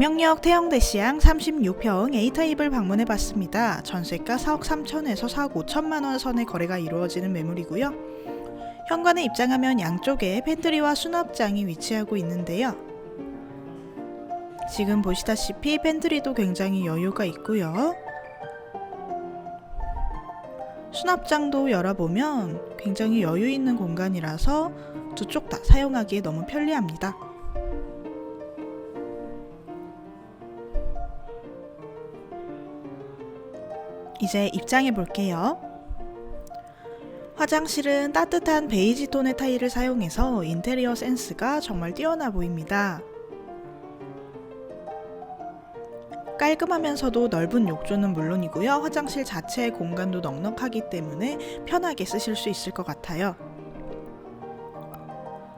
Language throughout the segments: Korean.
광명역 태영대시양 36평 A타입을 방문해 봤습니다. 전세가 4억 3천에서 4억 5천만 원 선의 거래가 이루어지는 매물이고요. 현관에 입장하면 양쪽에 팬트리와 수납장이 위치하고 있는데요. 지금 보시다시피 팬트리도 굉장히 여유가 있고요. 수납장도 열어보면 굉장히 여유 있는 공간이라서 두 쪽 다 사용하기에 너무 편리합니다. 이제 입장해 볼게요. 화장실은 따뜻한 베이지 톤의 타일을 사용해서 인테리어 센스가 정말 뛰어나 보입니다. 깔끔하면서도 넓은 욕조는 물론이고요. 화장실 자체의 공간도 넉넉하기 때문에 편하게 쓰실 수 있을 것 같아요.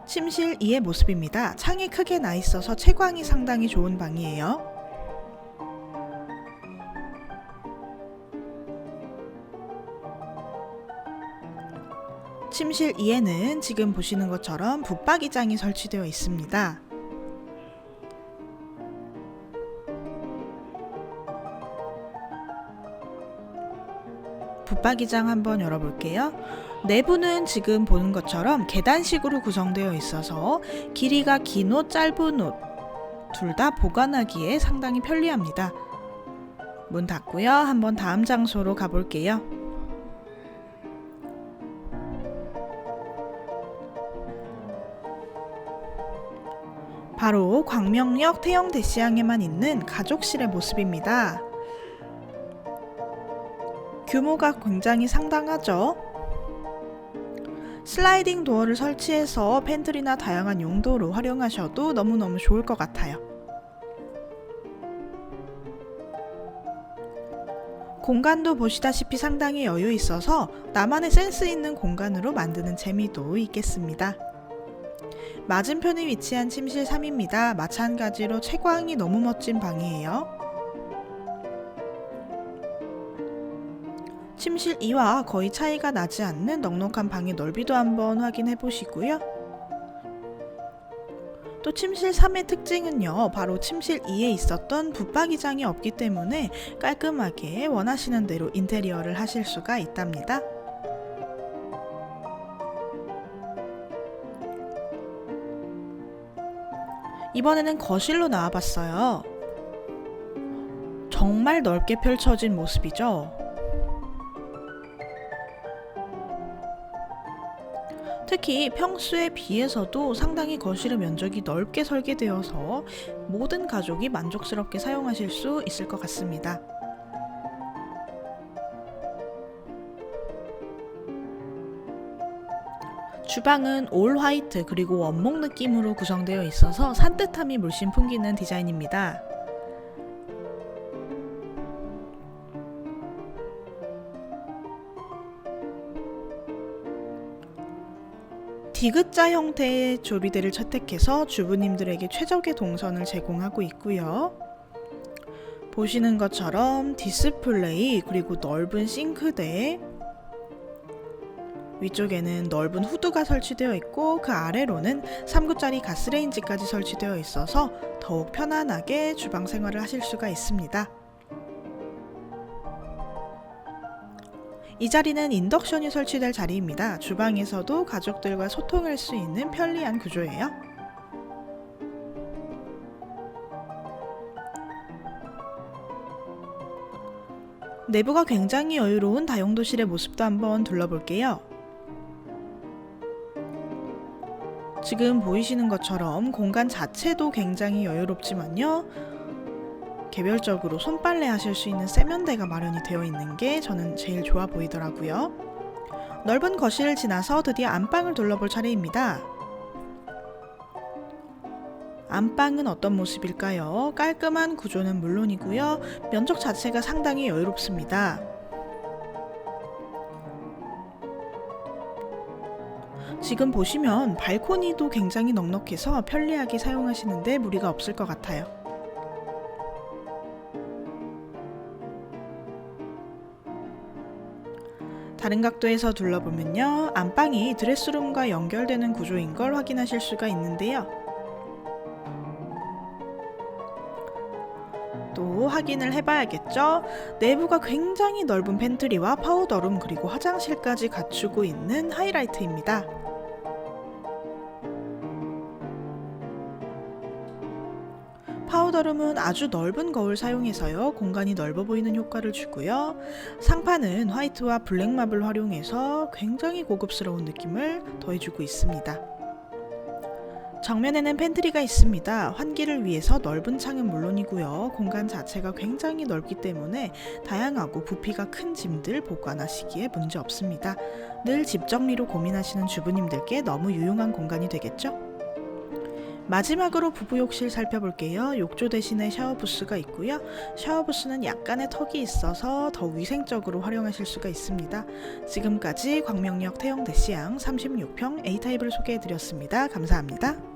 침실 2의 모습입니다. 창이 크게 나 있어서 채광이 상당히 좋은 방이에요. 침실 2에는 지금 보시는 것처럼 붙박이장이 설치되어 있습니다. 붙박이장 한번 열어볼게요. 내부는 지금 보는 것처럼 계단식으로 구성되어 있어서 길이가 긴 옷, 짧은 옷, 둘 다 보관하기에 상당히 편리합니다. 문 닫고요. 한번 다음 장소로 가볼게요. 바로 광명역 태영대시항에만 있는 가족실의 모습입니다. 규모가 굉장히 상당하죠? 슬라이딩 도어를 설치해서 팬트리나 다양한 용도로 활용하셔도 너무너무 좋을 것 같아요. 공간도 보시다시피 상당히 여유 있어서 나만의 센스 있는 공간으로 만드는 재미도 있겠습니다. 맞은편에 위치한 침실 3입니다. 마찬가지로 채광이 너무 멋진 방이에요. 침실 2와 거의 차이가 나지 않는 넉넉한 방의 넓이도 한번 확인해 보시고요. 또 침실 3의 특징은요, 바로 침실 2에 있었던 붙박이장이 없기 때문에 깔끔하게 원하시는 대로 인테리어를 하실 수가 있답니다. 이번에는 거실로 나와봤어요. 정말 넓게 펼쳐진 모습이죠. 특히 평소에 비해서도 상당히 거실의 면적이 넓게 설계되어서 모든 가족이 만족스럽게 사용하실 수 있을 것 같습니다. 주방은 올 화이트 그리고 원목 느낌으로 구성되어 있어서 산뜻함이 물씬 풍기는 디자인입니다. 디귿자 형태의 조리대를 채택해서 주부님들에게 최적의 동선을 제공하고 있고요. 보시는 것처럼 디스플레이 그리고 넓은 싱크대 위쪽에는 넓은 후드가 설치되어 있고 그 아래로는 3구짜리 가스레인지까지 설치되어 있어서 더욱 편안하게 주방 생활을 하실 수가 있습니다. 이 자리는 인덕션이 설치될 자리입니다. 주방에서도 가족들과 소통할 수 있는 편리한 구조예요. 내부가 굉장히 여유로운 다용도실의 모습도 한번 둘러볼게요. 지금 보이시는 것처럼 공간 자체도 굉장히 여유롭지만요. 개별적으로 손빨래 하실 수 있는 세면대가 마련이 되어 있는 게 저는 제일 좋아 보이더라고요. 넓은 거실을 지나서 드디어 안방을 둘러볼 차례입니다. 안방은 어떤 모습일까요? 깔끔한 구조는 물론이고요. 면적 자체가 상당히 여유롭습니다. 지금 보시면 발코니도 굉장히 넉넉해서 편리하게 사용하시는데 무리가 없을 것 같아요. 다른 각도에서 둘러보면요. 안방이 드레스룸과 연결되는 구조인 걸 확인하실 수가 있는데요. 또 확인을 해봐야겠죠. 내부가 굉장히 넓은 팬트리와 파우더룸 그리고 화장실까지 갖추고 있는 하이라이트입니다. 파우더룸은 아주 넓은 거울 사용해서요 공간이 넓어 보이는 효과를 주고요 상판은 화이트와 블랙 마블 활용해서 굉장히 고급스러운 느낌을 더해주고 있습니다. 정면에는 팬트리가 있습니다. 환기를 위해서 넓은 창은 물론이고요. 공간 자체가 굉장히 넓기 때문에 다양하고 부피가 큰 짐들 보관하시기에 문제 없습니다. 늘 집 정리로 고민하시는 주부님들께 너무 유용한 공간이 되겠죠? 마지막으로 부부 욕실 살펴볼게요. 욕조 대신에 샤워 부스가 있고요. 샤워 부스는 약간의 턱이 있어서 더 위생적으로 활용하실 수가 있습니다. 지금까지 광명역 태영 대시양 36평 A타입을 소개해드렸습니다. 감사합니다.